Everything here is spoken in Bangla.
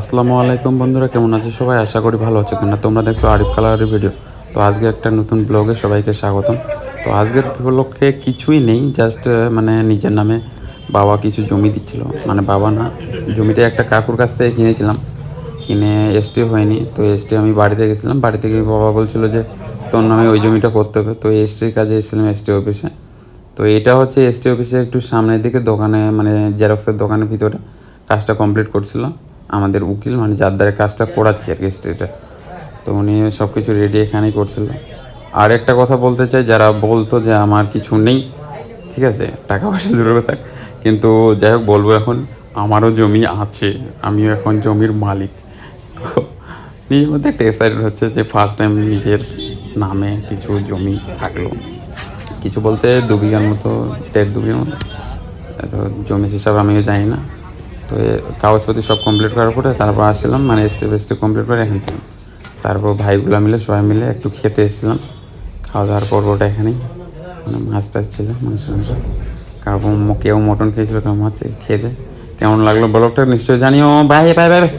আসসালামু আলাইকুম বন্ধুরা, কেমন আছে সবাই? আশা করি ভালো আছে। তোমরা তোমরা দেখছ আরিফ কালারের ভিডিও তো আজকে একটা নতুন ব্লগে সবাইকে স্বাগতম। তো আজকের ব্লগে কিছুই নেই জাস্ট মানে নিজের নামে বাবা কিছু জমি দিচ্ছিল। মানে বাবা না, জমিটা একটা কাকুর কাছ থেকে কিনেছিলাম। কিনে এসটি হয়নি, তো এসটি আমি বাড়িতে গেছিলাম। বাড়ি থেকে বাবা বলছিল যে, তোর নামে ওই জমিটা করতে হবে। তো এসটির কাজে এসেছিলাম এসটি অফিসে তো এটা হচ্ছে এসটি অফিসে একটু সামনের দিকে দোকানে মানে জেরক্সের দোকানের ভিতরে কাজটা কমপ্লিট করছিল আমাদের উকিল মানে যার দ্বারা কাজটা করাচ্ছে আর কি স্ট্রিটে তো উনি সব কিছু রেডি এখানেই করছিল। আর একটা কথা বলতে চাই, যারা বলতো যে আমার কিছু নেই, ঠিক আছে, টাকা পয়সা জরুরি থাক কিন্তু যাই হোক বলব এখন, আমারও জমি আছে, আমিও এখন জমির মালিক। তো নিজের মধ্যে একটা এক্সাইটেড হচ্ছে যে ফার্স্ট টাইম নিজের নামে কিছু জমি থাকল। কিছু বলতে দু বিঘার মতো, দেড় দু বিঘার মতো। জমি হিসাব আমিও জানি না। তো কাগজপত্র সব কমপ্লিট করার পরে তারপর আসলাম মানে স্টেপ স্টেপ কমপ্লিট করে এখানে ছিলাম। তারপর ভাইগুলো মিলে, সবাই মিলে একটু খেতে এসেছিলাম। খাওয়া দাওয়ার পর্বটা এখানেই। মানে মাছ টাছ ছিল, মাংস মাংস কাউ কেউ মটন খেয়েছিল কেউ মাছ খেতে কেমন লাগল ব্লগটা নিশ্চয়ই জানিও। Bye bye bye.